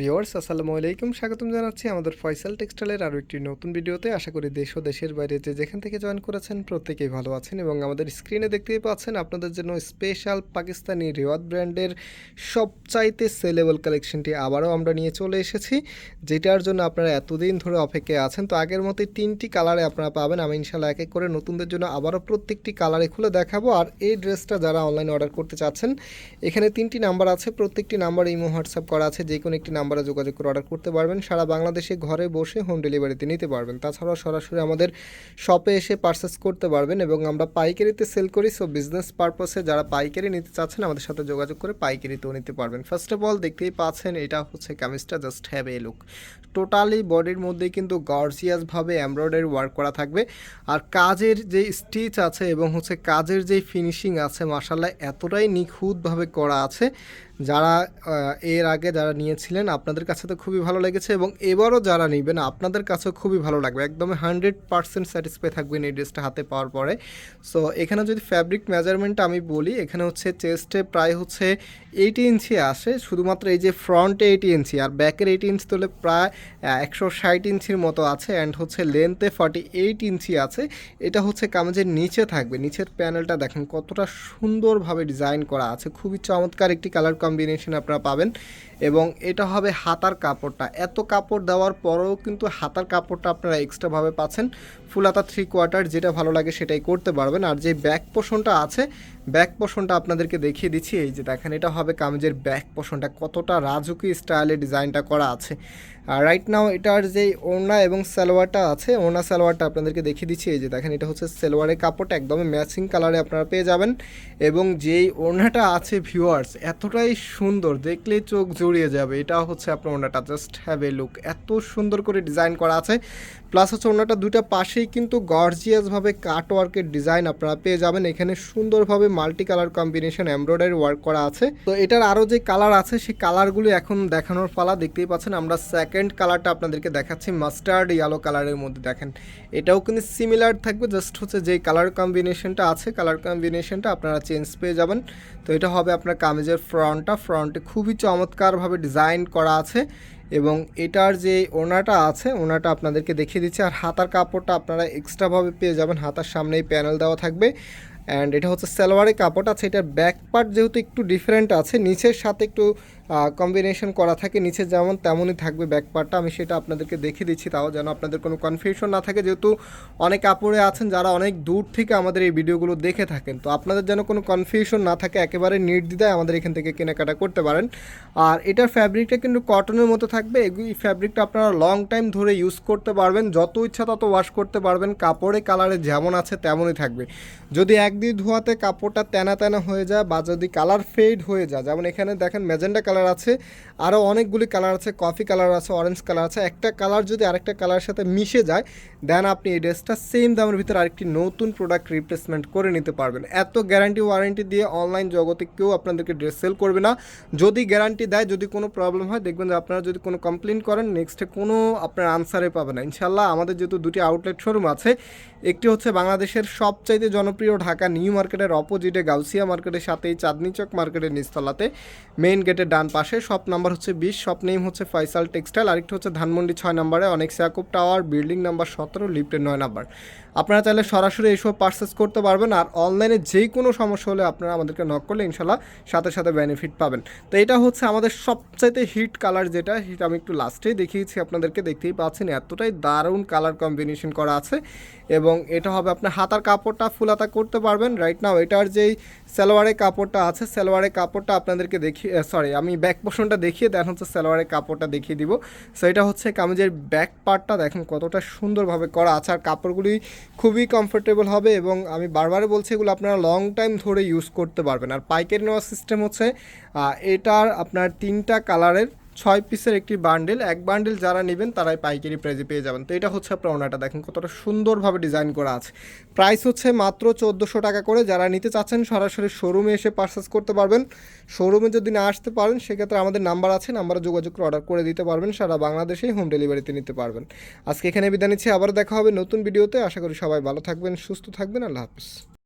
Viewers আসসালামু আলাইকুম। স্বাগতম জানাচ্ছি আমাদের ফয়সাল টেক্সটাইলের আরও একটি নতুন ভিডিওতে। আশা করি দেশ ও দেশের বাইরে যে যেখান থেকে জয়েন করেছেন প্রত্যেকেই ভালো আছেন এবং আমাদের স্ক্রিনে দেখতেই পাচ্ছেন আপনাদের জন্য স্পেশাল পাকিস্তানি রেওয়াত ব্র্যান্ডের সবচাইতে সেলেবল কালেকশনটি আবারও আমরা নিয়ে চলে এসেছি, যেটার জন্য আপনারা এতদিন ধরে অপেক্ষায় আছেন। তো আগের মতোই তিনটি কালারে আপনারা পাবেন। আমি ইনশাল্লাহ এক এক করে নতুনদের জন্য আবারও প্রত্যেকটি কালারে খুলে দেখাবো। আর এই ড্রেসটা যারা অনলাইনে অর্ডার করতে চাচ্ছেন, এখানে তিনটি নাম্বার আছে। প্রত্যেকটি নাম্বার ইমো, হোয়াটসঅ্যাপ করা আছে। যে কোনো একটি নাম্বারে যোগাযোগ করে অর্ডার করতে পারবেন। সারা বাংলাদেশে ঘরে বসে হোম ডেলিভারিতে নিতে পারবেন। তাছাড়াও সরাসরি আমাদের শপে এসে পারচেস করতে পারবেন এবং আমরা পাইকারিতে সেল করি। সো বিজনেস পারপাসে যারা পাইকারি নিতে চাচ্ছেন, আমাদের সাথে যোগাযোগ করে পাইকারিতেও নিতে পারবেন। ফার্স্ট অফ অল দেখতেই পাচ্ছেন, এটা হচ্ছে কামিজটা just have a look totally বডির মধ্যে কিন্তু গর্জিয়াসভাবে এমব্রয়ডারি ওয়ার্ক করা থাকবে। আর কাজের যে স্টিচ আছে এবং হচ্ছে কাজের যে ফিনিশিং আছে মাসাল্লাহ এতটাই নিখুঁতভাবে করা আছে। যারা এর আগে যারা নিয়েছিলেন আপনাদের কাছে তো খুবই ভালো লেগেছে এবং এবারও যারা নেবেন, আপনাদের কাছেও খুবই ভালো লাগবে। একদম হান্ড্রেড পার্সেন্ট স্যাটিসফাই থাকবেন এই ড্রেসটা হাতে পাওয়ার পরে। সো, এখানে যদি ফ্যাব্রিক মেজারমেন্টটা আমি বলি, এখানে হচ্ছে চেস্টে প্রায় হচ্ছে এইটি ইঞ্চি আসে। শুধুমাত্র এই যে ফ্রন্টে এইটি ইঞ্চি আর ব্যাকের এইটি ইঞ্চি তোলে প্রায় একশো ষাট ইঞ্চির মতো আছে অ্যান্ড হচ্ছে লেন্থে ফর্টি এইট ইঞ্চি আছে। এটা হচ্ছে কামেজের নিচে থাকবে। নিচের প্যানেলটা দেখেন কতটা সুন্দরভাবে ডিজাইন করা আছে। খুবই চমৎকার একটি কালার কম্বিনেশন আপনারা পাবেন। এবং এটা হবে হাতার কাপড়টা। এত কাপড় দেওয়ার পরেও কিন্তু হাতার কাপড়টা আপনারা এক্সট্রাভাবে পাচ্ছেন। ফুল হাতা থ্রি কোয়ার্টার যেটা ভালো লাগে সেটাই করতে পারবেন। আর যে ব্যাক পোষণটা আছে ব্যাক পোষণটা আপনাদেরকে দেখিয়ে দিচ্ছি। এই যে দেখেন, এটা হবে কামিজের ব্যাক পোষণটা। কতটা রাজুকি স্টাইলে ডিজাইনটা করা আছে। আর রাইট নাও এটার যে ওড়না এবং সালোয়ারটা আছে, ওড়না সালোয়ারটা আপনাদেরকে দেখিয়ে দিচ্ছি। এই যে দেখেন, এটা হচ্ছে সালোয়ারের কাপড়টা, একদমই ম্যাচিং কালারে আপনারা পেয়ে যাবেন। এবং যেই ওড়নাটা আছে ভিউয়ার্স এতটাই সুন্দর। দেখলেই চোখ জড়িয়ে যাবে। এটা হচ্ছে আপনার ওড়নাটা। জাস্ট হ্যাভ এ লুক এত সুন্দর করে ডিজাইন করা আছে। প্লাস হচ্ছে ওড়নাটা দুইটা পাশেই কিন্তু গর্জিয়াসভাবে কাট ওয়ার্কের ডিজাইন আপনারা পেয়ে যাবেন। এখানে সুন্দরভাবে multi colour combination embroidery work করা আছে। তো এটার আরও যে কালার আছে, সেই কালারগুলো এখন দেখানোর পালা দেখতেই পাচ্ছেন। আমরা সেকেন্ড কালারটা আপনাদেরকে দেখাচ্ছি মাস্টার্ড ইয়েলো কালারের মধ্যে দেখেন। এটাও কিন্তু সিমিলার থাকবে জাস্ট হচ্ছে যে কালার কম্বিনেশনটা আছে কালার কম্বিনেশনটা আপনারা চেঞ্জ পেয়ে যাবেন। তো এটা হবে আপনার কামিজের ফ্রন্টটা ফ্রন্টে খুবই চমৎকারভাবে ডিজাইন করা আছে এবং এটার যে ওনাটা আছে, ওনাটা আপনাদেরকে দেখিয়ে দিচ্ছি। আর হাতার কাপড়টা আপনারা এক্সট্রাভাবে পেয়ে যাবেন। হাতার সামনেই প্যানেল দেওয়া থাকবে। অ্যান্ড এটা হচ্ছে সালোয়ারের কাপড়। আছে এটার ব্যাক পার্ট যেহেতু একটু ডিফারেন্ট আছে, নিচের সাথে একটু কম্বিনেশন করা থাকে, নিচে যেমন তেমনই থাকবে ব্যাক পার্টটা আমি সেটা আপনাদেরকে দেখিয়ে দিচ্ছি, তাও যেন আপনাদের কোনো কনফিউশন না থাকে। যেহেতু অনেক কাপড়ে আছেন, যারা অনেক দূর থেকে আমাদের এই ভিডিওগুলো দেখে থাকেন, তো আপনাদের যেন কোনো কনফিউশন না থাকে, একেবারে নির্দ্বিধায় আমাদের এখান থেকে কেনাকাটা করতে পারেন। আর এটার ফ্যাব্রিকটা কিন্তু কটনের মতো থাকবে। এই ফ্যাব্রিকটা আপনারা লং টাইম ধরে ইউজ করতে পারবেন, যত ইচ্ছা তত ওয়াশ করতে পারবেন। কাপড়ে কালারে যেমন আছে তেমনই থাকবে। যদি একদিন ধোয়াতে কাপড়টা তেনা তেনা হয়ে যায় বা যদি কালার ফেড হয়ে যায়, যেমন এখানে দেখেন ম্যাজেন্ডা কালার আছে আরও অনেকগুলি কালার আছে, কফি কালার আছে, অরেঞ্জ কালার আছে। একটা কালার যদি আরেকটা কালারের সাথে মিশে যায় দেন আপনি এই ড্রেসটা সেম দামের ভিতরে আরেকটি নতুন প্রোডাক্ট রিপ্লেসমেন্ট করে নিতে পারবেন। এত গ্যারান্টি ওয়ারেন্টি দিয়ে অনলাইন জগতে কেউ আপনাদেরকে ড্রেস সেল করবে না। যদি গ্যারান্টি দেয়, যদি কোনো প্রবলেম হয়, দেখবেন যে আপনারা যদি কোনো কমপ্লেন করেন নেক্সটে কোনো আপনার আনসারে পাবে না। ইনশাল্লাহ আমাদের যেহেতু দুটি আউটলেট শোরুম আছে, একটি হচ্ছে বাংলাদেশের সবচাইতে জনপ্রিয় ঢাকা নিউ মার্কেটের অপোজিটে গাউসিয়া মার্কেটের সাথেই চাঁদনি চক মার্কেটের নিচতলাতে মেইন গেটের ডান পাশে, শপ নাম্বার হচ্ছে বিশ, শপ নেম হচ্ছে ফয়সাল টেক্সটাইল, আরেকটি হচ্ছে ধানমন্ডি ছয় নম্বরে, অনেক সিয়াকুব টাওয়ার, বিল্ডিং নাম্বার সতেরো, লিফটের নয় নাম্বার। আপনারা চাইলে সরাসরি এসব পারচেস করতে পারবেন, আর অনলাইনে যেই কোনো সমস্যা হলে আপনারা আমাদেরকে নক করলে ইনশাল্লাহ সাথে সাথে বেনিফিট পাবেন। তো এটা হচ্ছে আমাদের সবচাইতে হিট কালার যেটা সেটা আমি একটু লাস্টেই দেখিয়েছি, আপনাদেরকে দেখতেই পাচ্ছেন, এতটাই দারুণ কালার কম্বিনেশন করা আছে। এবং এটা হবে আপনার হাতার কাপড়টা ফুল হাতা করতে পারবেন। রাইট নাও এটার যেই সালোয়ারের কাপড়টা আছে, সালোয়ারের কাপড়টা আপনাদেরকে দেখি সরি আমি ব্যাক পোর্শনটা দেখিয়ে দেন হচ্ছে সালোয়ারের কাপড়টা দেখিয়ে দিব। সো এটা হচ্ছে কামিজের ব্যাক পার্টটা দেখুন কতটা সুন্দরভাবে করা আছে। আর কাপড়গুলি খুবই কমফোর্টেবল হবে এবং আমি বারবার বলছি, এগুলো আপনারা লং টাইম ধরে ইউজ করতে পারবেন। আর পাইকারি নেওয়ার সিস্টেম হচ্ছে এটার আপনার তিনটা কালারের ছয় পিসের একটি বান্ডেল, এক বান্ডেল যারা নেবেন তারাই পাইকারি প্রাইজে পেয়ে যাবেন। তো এটা হচ্ছে আপনার ওনাটা, দেখেন কতটা সুন্দরভাবে ডিজাইন করা আছে। প্রাইস হচ্ছে মাত্র চোদ্দোশো টাকা করে। যারা নিতে চাচ্ছেন সরাসরি শোরুমে এসে পারচেস করতে পারবেন। শোরুমে যদি না আসতে পারেন, সেক্ষেত্রে আমাদের নাম্বার আছে, নাম্বারে যোগাযোগ করে অর্ডার করে দিতে পারবেন। সারা বাংলাদেশেই হোম ডেলিভারিতে নিতে পারবেন। আজকে এখানে বিদায় নিচ্ছি, আবার দেখা হবে নতুন ভিডিওতে আশা করি সবাই ভালো থাকবেন, সুস্থ থাকবেন। আল্লাহ হাফিজ।